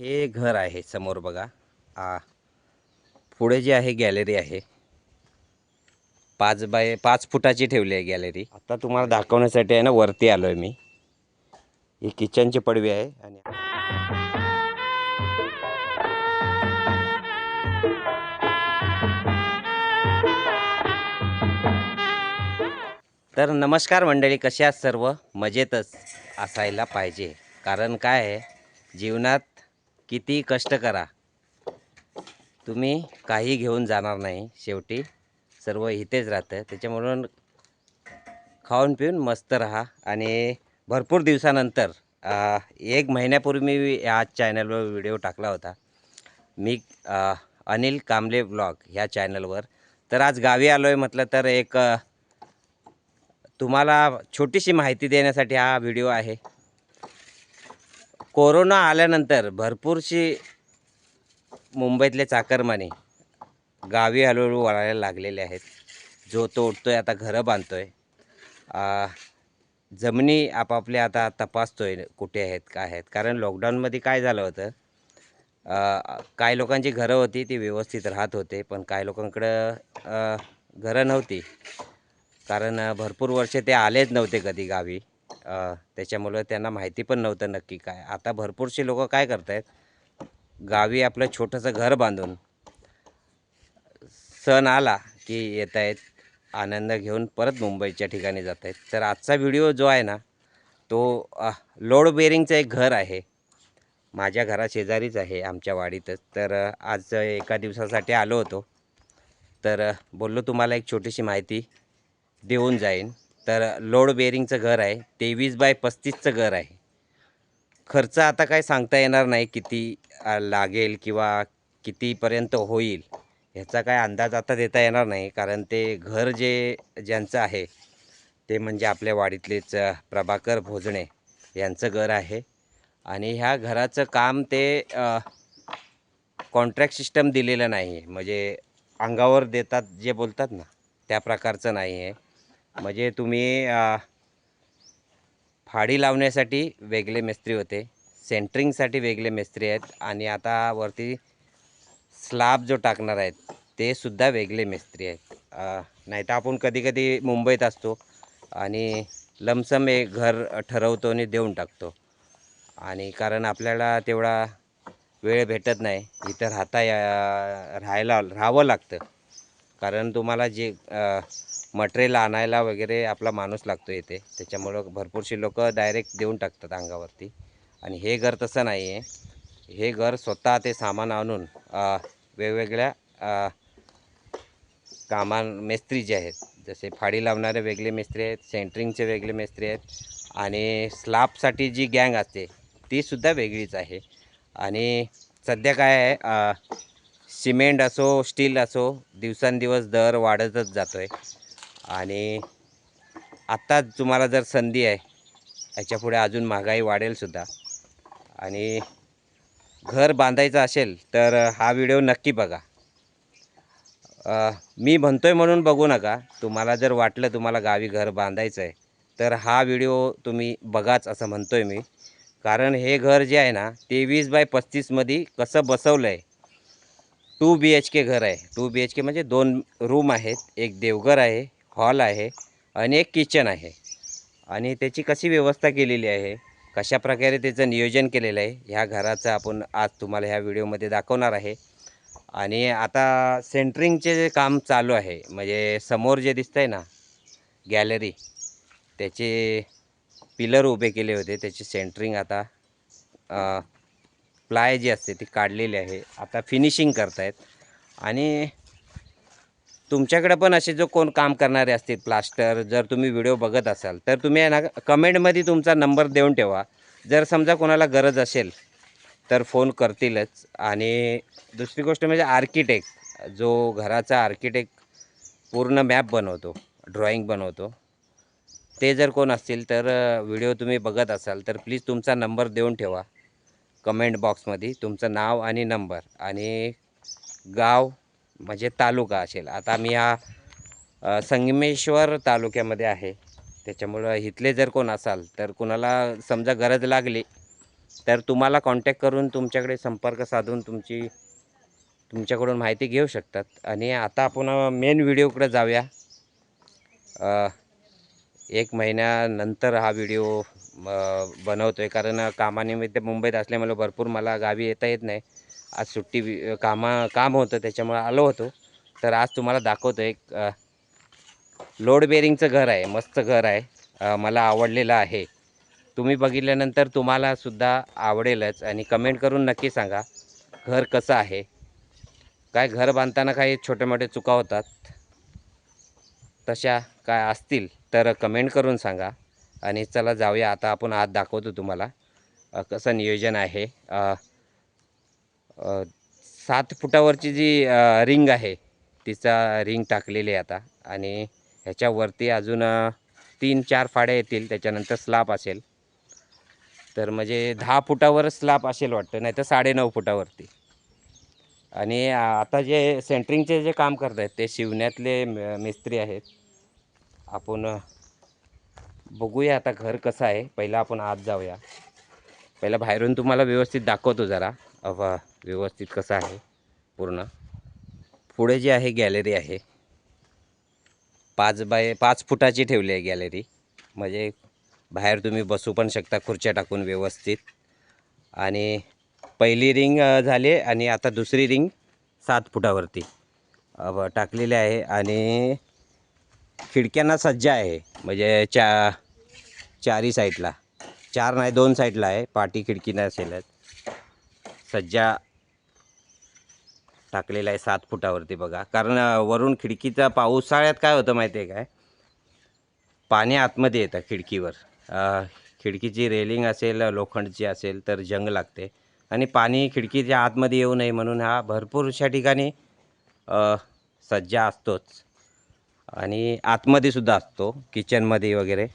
हे घर आहे समोर बघा. आ, पुढे जे आहे गॅलरी आहे. पाच बाय पाच फुटाची ठेवली आहे गॅलरी. आता तुम्हाला दाखवण्यासाठी आहे ना वरती आलो आहे मी. ही किचनची पडवी आहे आणि तर नमस्कार मंडळी कशा सर्व? मजेतच असायला पाहिजे. कारण काय आहे? जीवनात किती कष्ट करा. तुम्ही काही घेऊन जाणार नाही शेवटी. सर्व इथेच राहतं. त्याच्यामुळं खाऊन पिऊन मस्त राहा. आणि भरपूर दिवसानंतर एक महिन्यापूर्वी मी ह्या चॅनलवर व्हिडिओ टाकला होता. मी अनिल कांबले ब्लॉग ह्या चॅनलवर. तर आज गावी आलो आहे म्हटलं तर एक तुम्हाला छोटीशी माहिती देण्यासाठी हा व्हिडिओ आहे. कोरोना आल्यानंतर भरपूरशी मुंबईतले चाकरमाने गावी हळूहळू वळायला लागलेले आहेत. जो तो उठतोय आता घरं बांधतो आहे जमिनी आपापल्या आता तपासतोय कुठे आहेत काय आहेत. कारण लॉकडाऊनमध्ये काय झालं होतं? काही लोकांची घरं होती ती व्यवस्थित राहत होते. पण काही लोकांकडं घरं नव्हती. कारण भरपूर वर्ष ते आलेच नव्हते कधी गावी. त्याच्यामुळं त्यांना माहिती पण नव्हतं नक्की काय. आता भरपूरशी लोक काय करत आहेत गावी आपलं छोटंसं घर बांधून सण आला की येत आहेत आनंद घेऊन परत मुंबईच्या ठिकाणी जात आहेत तर आजचा व्हिडिओ जो आहे ना तो लोड बेरिंगचं एक घर आहे. माझ्या घरा शेजारीच आहे आमच्या वाडीतच. तर आज एका दिवसासाठी आलो होतो. तर बोललो तुम्हाला एक छोटीशी माहिती देऊन जाईन. तर लोड बेरिंगचं घर आहे तेवीस बाय पस्तीसचं घर आहे. खर्च आता काय सांगता येणार नाही किती लागेल किंवा कितीपर्यंत होईल ह्याचा काय अंदाज आता देता येणार नाही कारण ते घर जे ज्यांचं आहे ते म्हणजे आपल्या वाडीतलेच प्रभाकर भोजणे यांचं घर आहे. आणि ह्या घराचं काम ते कॉन्ट्रॅक्ट सिस्टम दिलेलं नाही आहे म्हणजे अंगावर देतात जे बोलतात ना त्या प्रकारचं नाही आहे म्हणजे तुम्ही फाडी लावण्यासाठी वेगळे मिस्त्री होते. सेंटरिंगसाठी वेगळे मिस्त्री आहेत. आणि आता वरती स्लॅब जो टाकणार आहेत ते सुद्धा वेगळे मिस्त्री आहेत. नाही तर आपण कधी कधी मुंबईत असतो आणि लमसम एक घर ठरवतो आणि देऊन टाकतो. आणि कारण आपल्याला तेवढा वेळ भेटत नाही. इथं राहता या राहायला राहावं लागतं. कारण तुम्हाला जे मटेरियल आणायला वगैरे आपला माणूस लागतो येते त्याच्यामुळं भरपूरशी लोक डायरेक्ट देऊन टाकतात अंगावरती. आणि हे घर तसं नाही आहे हे घर स्वतः ते सामान आणून वेगवेगळ्या अ, कामा मिस्त्री जे आहेत जसे फाडी लावणारे वेगळे मिस्त्री आहेत सेंटरिंगचे वेगळे मिस्त्री आहेत आणि स्लॅबसाठी जी गँग असते तीसुद्धा वेगळीच आहे. आणि सध्या काय आहे सिमेंट असो स्टील असो दिवसांदिवस दर वाढतच जातो आहे आणि आत्ताच तुम्हाला जर संधी आहे याच्यापुढे अजून महागाई वाढेलसुद्धा आणि घर बांधायचं असेल तर हा व्हिडिओ नक्की बघा. मी म्हणतो आहे म्हणून बघू नका. तुम्हाला जर वाटलं तुम्हाला गावी घर बांधायचं आहे तर हा व्हिडिओ तुम्ही बघाच असं म्हणतो आहे मी. कारण हे घर जे आहे ना तेवीस बाय पस्तीसमध्ये कसं बसवलं आहे टू बी एच के घर आहे. टू बी एच के म्हणजे दोन रूम आहेत. एक देवघर आहे हॉल आहे आणि एक किचन आहे. आणि त्याची कशी व्यवस्था केलेली आहे? कशा प्रकारे त्याचं नियोजन केलेलं आहे? ह्या घराचं आपण आज तुम्हाला ह्या व्हिडिओमध्ये दाखवणार आहे. आणि आता सेंटरिंगचे जे काम चालू आहे म्हणजे समोर जे दिसतंय ना गॅलरी त्याचे पिलर उभे केले होते. त्याची सेंटरिंग आता प्लाय जी असते ती काढलेली आहे. आता फिनिशिंग करतायत. आणि तुमच्याकडे पण असे जो कोण काम करणारे असतील प्लास्टर जर तुम्ही व्हिडिओ बघत असाल तर तुम्ही ना कमेंटमध्ये तुमचा नंबर देऊन ठेवा. जर समजा कोणाला गरज असेल तर फोन करतीलच. आणि दुसरी गोष्ट म्हणजे आर्किटेक्ट जो घराचा आर्किटेक्ट पूर्ण मॅप बनवतो ड्रॉइंग बनवतो ते जर कोण असतील तर व्हिडिओ तुम्ही बघत असाल तर प्लीज तुमचा नंबर देऊन ठेवा. कमेंट बॉक्समध्ये तुमचं नाव आणि नंबर आणि गाव म्हणजे तालुका असेल. आता मी हा संगमेश्वर तालुक्यामध्ये आहे. त्याच्यामुळं इथले जर कोण असाल तर कुणाला समजा गरज लागली तर तुम्हाला कॉन्टॅक्ट करून तुमच्याकडे संपर्क साधून तुमची तुमच्याकडून माहिती घेऊ शकतात. आणि आता आपण मेन व्हिडिओकडे जाऊया. एक महिन्यानंतर हा व्हिडिओ बनवतो आहे कारण कामानिमित्त मुंबईत असल्यामुळे भरपूर मला गावी येता येत नाही. आज सुट्टी कामा काम होतं त्याच्यामुळे आलो होतो. तर आज तुम्हाला दाखवतो एक लोड बेरिंगचं घर आहे. मस्त घर आहे. मला आवडलेलं आहे. तुम्ही बघितल्यानंतर तुम्हालासुद्धा आवडेलच. आणि कमेंट करून नक्की सांगा घर कसं आहे? काय घर बांधताना काही छोटे मोठे चुका होतात? तशा काय असतील तर कमेंट करून सांगा. आणि चला जाऊया. आता आपण आत दाखवतो तुम्हाला. कसं नियोजन आहे. सात फुटावरची जी रिंग आहे तिचा रिंग टाकलेली आहे आता. आणि ह्याच्यावरती अजून तीन चार फाड्या येतील. त्याच्यानंतर स्लॅप असेल. तर म्हणजे दहा फुटावर स्लॅप असेल वाटतं. नाही तर साडेनऊ फुटावरती. आणि आता जे सेंटरिंगचे जे काम करत आहेत ते शिवण्यातले मिस्त्री आहेत. आपण बघूया आता घर कसं आहे. पहिलं आपण आत जाऊया. पहिला बाहेरून तुम्हाला व्यवस्थित दाखवतो जरा. अवा व्यवस्थित कसं आहे पूर्ण. पुढे जी आहे गॅलरी आहे. पाच बाय पाच फुटाची ठेवली आहे गॅलरी. म्हणजे बाहेर तुम्ही बसू पण शकता खुर्च्या टाकून व्यवस्थित. आणि पहिली रिंग झाली आणि आता दुसरी रिंग सात फुटावरती. टाकलेली आहे आणि खिडक्यांना सज्जा आहे. म्हणजे चा चारी साईडला. चार नाही दोन साईडला आहे. पाठी खिडकी असेल सज्जा टाकलेला आहे सात फुटावरती बघा. कारण वरून खिडकीचा पावसाळ्यात काय होतं माहिती आहे काय? पाणी आतमध्ये येतं खिडकीवर. खिडकीची रेलिंग असेल लोखंडची असेल तर जंग लागते. आणि पाणी खिडकीच्या आतमध्ये येऊ नये म्हणून हा भरपूरशा ठिकाणी सज्जा असतोच. आणि आतमध्ये सुद्धा असतो किचनमध्ये वगैरे.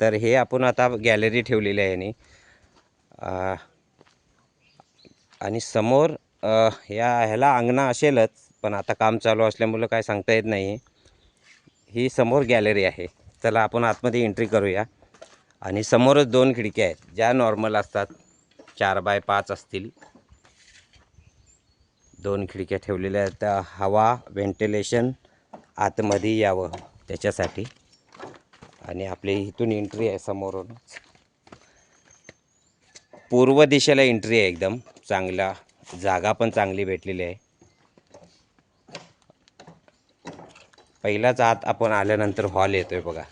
तर हे आपण आता गॅलरी ठेवलेली आहे यांनी. आणि समोर या ह्याला अंगणा असेलच पण आता काम चालू असल्यामुळं काय सांगता येत नाही. ही समोर गॅलरी आहे. चला आपण आतमध्ये एंट्री करूया. आणि समोरच दोन खिडक्या आहेत ज्या नॉर्मल असतात. चार बाय पाच असतील. दोन खिडक्या ठेवलेल्या आहेत. त्या हवा व्हेंटिलेशन आतमध्ये यावं त्याच्यासाठी. आणि आपली इथून एंट्री आहे समोरून. पूर्व दिशेला एंट्री आहे एकदम. चांगला जागा पण चांगली भेटलेली आहे. पहिलाच आत आपण आल्यानंतर हॉल येतोय बघा.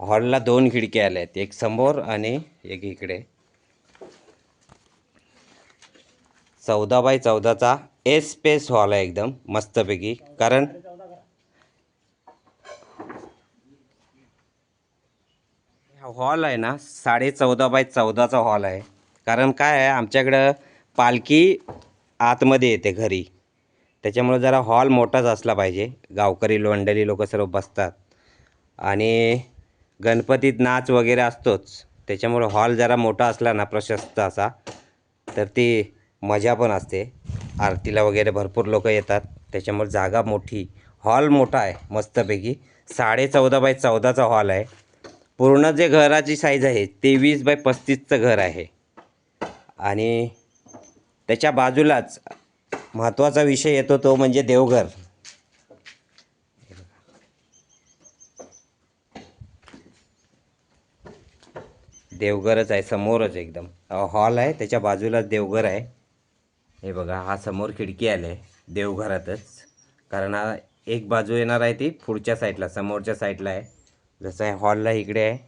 हॉलला दोन खिडक्या आल्या आहेत. एक समोर आणि एक इकडे. चौदा बाय चौदाचा एस स्पेस हॉल आहे एकदम मस्तपैकी. कारण हा हॉल आहे ना साडे चौदा बाय चौदाचा हॉल आहे. कारण काय आहे आमच्याकडं पालखी आतमध्ये येते घरी. त्याच्यामुळे जरा हॉल मोठाच असला पाहिजे. गावकरी लोंढली लोक सर्व बसतात. आणि गणपतीत नाच वगैरे असतोच. त्याच्यामुळं हॉल जरा मोठा असला ना प्रशस्त असा तर ती मजा पण असते. आरतीला वगैरे भरपूर लोक येतात. त्याच्यामुळे जागा मोठी. हॉल मोठा आहे मस्तपैकी. साडे चौदा बाय चौदाचा हॉल आहे. पूर्ण जे घराची साईज आहे तेवीस बाय पस्तीसचं घर आहे. आणि त्याच्या बाजूलाच महत्त्वाचा विषय येतो तो म्हणजे देवघर. देवघरच आहे समोरच एकदम. हॉल आहे त्याच्या बाजूलाच देवघर आहे. हे बघा हा समोर खिडकी आली आहे देवघरातच. कारण हा एक बाजू येणार आहे ती पुढच्या साईडला समोरच्या साईडला आहे. जसं आहे हॉलला इकडे आहे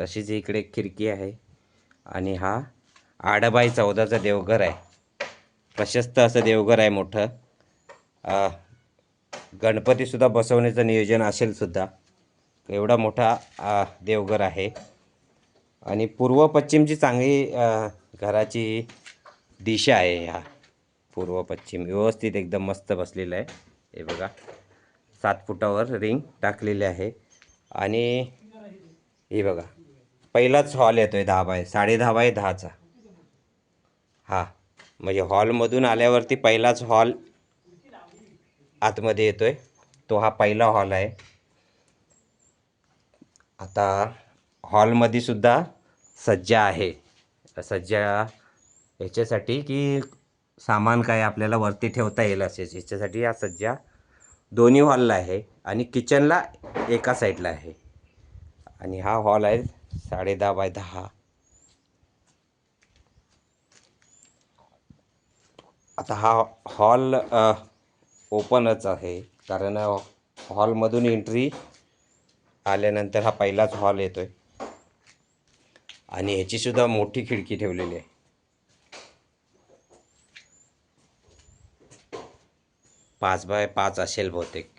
तशीच इकडे खिडकी आहे. आणि हा आडबाई चौदाचं देवघर आहे. प्रशस्त असं देवघर आहे मोठं. गणपतीसुद्धा बसवण्याचं नियोजन असेल सुद्धा. एवढा मोठा देवघर आहे. आणि पूर्व पश्चिमची चांगली घराची दिशा आहे ह्या पूर्व पश्चिम. व्यवस्थित एकदम मस्त बसलेलं आहे. हे बघा. सात फुटावर रिंग टाकलेली आहे. आणि हे बघा. पहिलाच हॉल येतो आहे दहा बाय साडे दहा बाय दहाचा. हा. म्हणजे हॉलमधून आल्यावरती पहिलाच हॉल आतमध्ये येतो आहे तो हा पहिला हॉल आहे. आता हॉलमध्ये सुद्धा सज्जा आहे. सज्जा याच्यासाठी की सामान काय आपल्याला वरती ठेवता येईल असे याच्यासाठी हा सज्जा दोन्ही हॉलला आहे आणि किचनला एका साईडला आहे. आणि हा हॉल आहे साडे दहा बाय दहा. आता हा हॉल ओपनच आहे कारण हॉलमधून एंट्री आल्यानंतर हा पहिलाच हॉल येतो आहे आणि ह्याचीसुद्धा मोठी खिडकी ठेवलेली आहे. पाच बाय पाच असेल बहुतेक.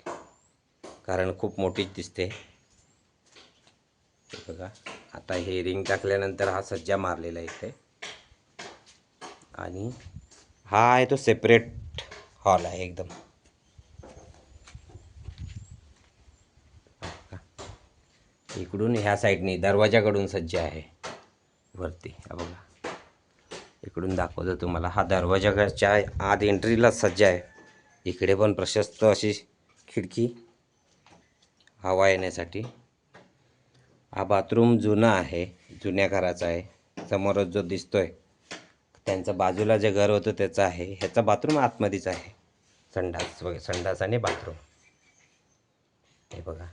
कारण खूप मोठीच दिसते. बघा. आता हे रिंग टाकल्यानंतर हा सज्जा मारलेला आहे इथे. आणि हा आहे तो सेपरेट हॉल आहे एकदम. इकडून ह्या साईडनी दरवाजाकडून सज्ज आहे. वरती. बघा. इकडून दाखवतो तुम्हाला. हा दरवाजाच्या आत एंट्रीला सज्ज आहे. इकडे पण प्रशस्त अशी खिडकी हवा येण्यासाठी. हा बाथरूम जुना आहे जुन्या घराचा आहे. समोरच जो दिसतोय त्यांचं बाजूला जे घर होतं त्याचं आहे. ह्याचा बाथरूम आतमध्येच आहे. संडास वगैरे संडास आणि बाथरूम. हे बघा.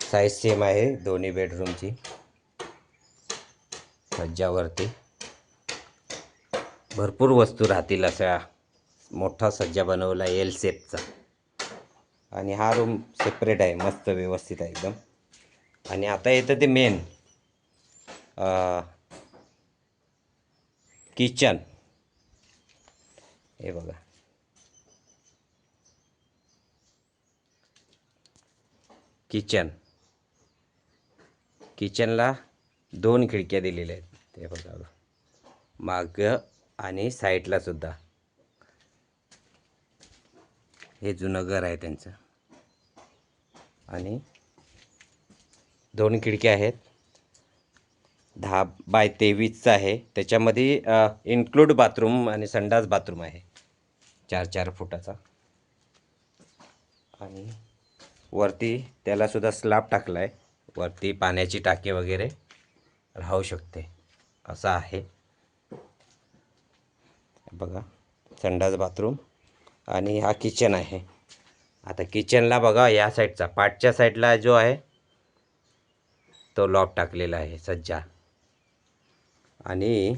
साईज सेम आहे दोन्ही बेडरूमची सज्जावरती भरपूर वस्तू राहतील अशा मोठा सज्जा बनवला एल सेपचा आणि हा रूम सेपरेट आहे मस्त व्यवस्थित आहे एकदम. आणि आता येतं ते मेन किचन हे बघा. किचन किचनला दोन खिडक्या दिलेल्या आहेत. ते बघा. माग आणि साईडला सुद्धा. हे जुनं घर आहे त्यांचं. आणि दोन खिडक्या आहेत. दहा बाय तेवीसचं आहे. त्याच्यामध्ये इन्क्लूड बाथरूम आणि संडास बाथरूम आहे. चार चार फुटाचा. आणि वरती त्यालासुद्धा स्लॅब टाकला आहे वरती पाण्याची टाकी वगैरे राहू शकते. असं आहे. बघा संडास बाथरूम आणि हा किचन आहे. आता किचनला बघा या साईडचा पाठच्या साईडला जो आहे तो लॉक टाकलेला आहे सज्जा. आणि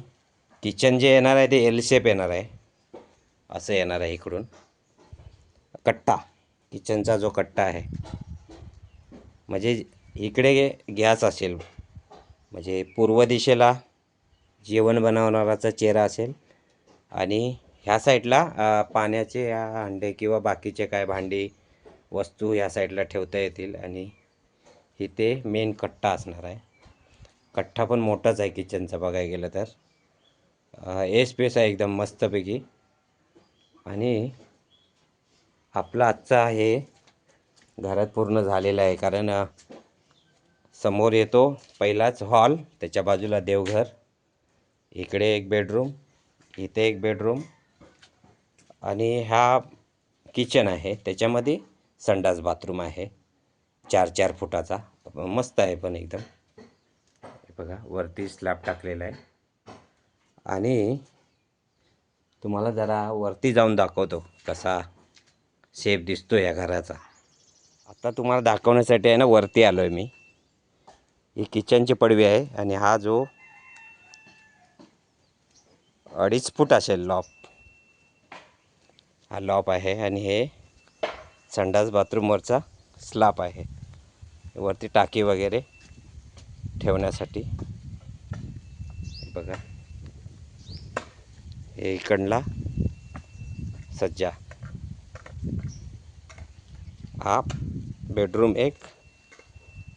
किचन जे येणार आहे ते एल शेप येणार आहे. असं येणार आहे इकडून. कट्टा. किचनचा जो कट्टा आहे. म्हणजे इकडे गॅस असेल. म्हणजे पूर्व दिशेला जेवण बनवणाराचा चेहरा असेल. आणि ह्या साईडला पाण्याचे या हंडे किंवा बाकीचे काय भांडी वस्तू ह्या साईडला ठेवता येतील आणि इथे मेन कट्टा असणार आहे. कट्टा पण मोठाच आहे किचनचा बघायला गेलं तर. ए स्पेस आहे एकदम मस्तपैकी. आणि आपला आजचा हे घरात पूर्ण झालेला आहे. कारण समोर येतो पहिलाच हॉल त्याच्या बाजूला देवघर. इकडे एक बेडरूम इथे एक बेडरूम आणि हा किचन आहे. त्याच्यामध्ये संडास बाथरूम आहे. चार चार फुटाचा. मस्त आहे पण एकदम. हे बघा वरती स्लॅब टाकलेला आहे. आणि तुम्हाला जरा वरती जाऊन दाखवतो कसा शेप दिसतो या घराचा. आता तुम्हाला दाखवण्यासाठी आहे ना वरती आलो आहे मी. ही किचनची पडवी आहे आणि हा जो अडीच फूट असेल लॉप हा लॉप आहे आणि हे संडास बाथरूमवरचा स्लाप आहे. वरती टाकी वगैरे ठेवण्यासाठी. बघा. हे इकडला सज्जा. हा बेडरूम एक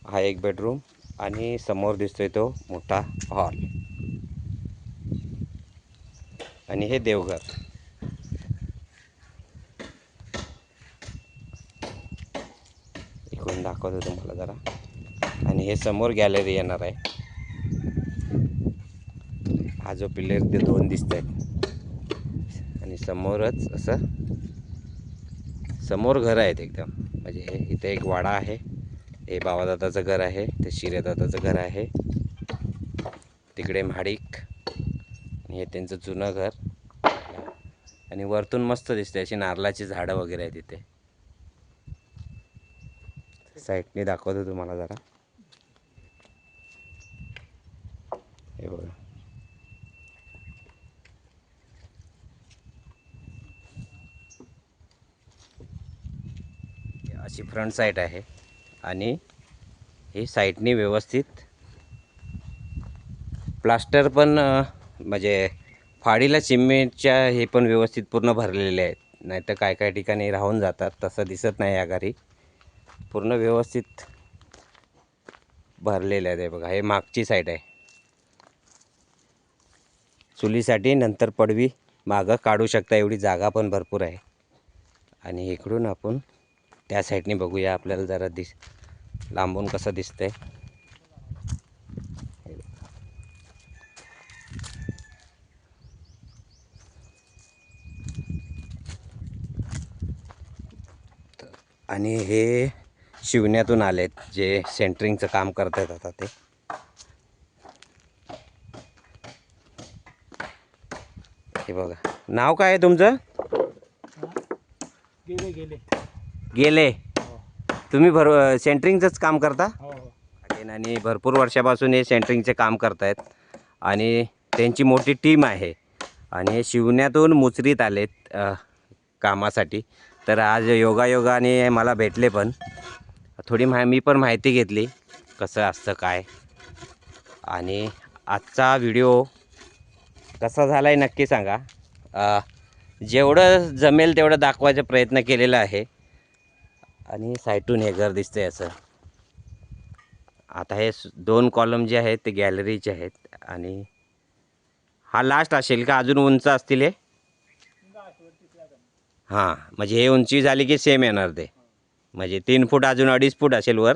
हा एक बेडरूम आणि समोर दिसतोय तो मोठा हॉल. आणि हे देवघर इकडून दाखवतो तुम्हाला जरा. आणि हे समोर गॅलरी येणार आहे. हा जो पिल्लर ते दोन दिसत आहेत आणि समोरच असं समोर घर आहेत एकदम. म्हणजे हे इथे एक वाडा आहे. हे बाबादादाचं घर आहे. ते शिरेदादाचं घर आहे. तिकडे म्हाडिक. आणि हे त्यांचं जुनं घर. आणि वरतून मस्त दिसते अशी नारळाची झाडं वगैरे आहेत इथे. साईडने दाखवतो तुम्हाला जरा. हे बघा. अशी फ्रंट साईड आहे आणि ही साईडने व्यवस्थित प्लास्टर पण म्हणजे फाडीला सिमेंटच्या हे पण व्यवस्थित पूर्ण भरलेले आहेत. नाही तर काय काय ठिकाणी राहून जातात तसं दिसत नाही या घरी. पूर्ण व्यवस्थित भरलेले आहेत बघा. हे मागची साईड आहे. चुलीसाठी नंतर पडवी मागं काढू शकता एवढी जागा पण भरपूर आहे. आणि इकडून आपण त्या साईडने बघूया आपल्याला जरा दिस लांबून कसं दिसतंय. आणि हे शिवण्यातून आलेत जे सेंटरिंगचं काम करतात आता ते. हे बघा. नाव काय आहे तुमचं? गेले गेले. गेले. तुम्ही भर सेंटरिंगचंच काम करता? हो हो. आणि भरपूर वर्षापासून हे सेंटरिंगचे काम करतायत. आणि त्यांची मोठी टीम आहे. आणि हे शिवण्यातून मुचरीत आलेत कामासाठी. तर आज योगायोगाने मला भेटले पण. थोडी मा मी पण माहिती घेतली कसं असतं काय. आणि आजचा व्हिडिओ कसा झाला आहे नक्की सांगा. जेवढं जमेल तेवढं दाखवायचा प्रयत्न केलेला आहे. आणि साईटून हे घर आहे असं. आता हे दोन कॉलम जे आहेत ते गॅलरीचे आहेत. आणि हा लास्ट असेल का? अजून उंच असतील हे? हां म्हणजे हे उंची झाली की सेम येणार ते. म्हणजे तीन फूट अजून अडीच फूट असेल वर.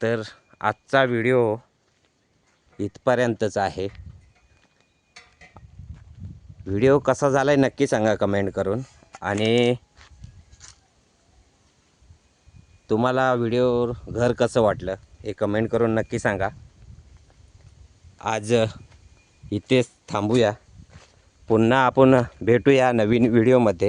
तर आजचा व्हिडिओ इथपर्यंतच आहे. व्हिडिओ कसा झाला आहे नक्की सांगा कमेंट करून. आणि तुम्हाला व्हिडिओ घर कसं वाटलं हे कमेंट करून नक्की सांगा. आज इथेच थांबूया. पुन्हा आपण भेटूया नवीन व्हिडिओमध्ये.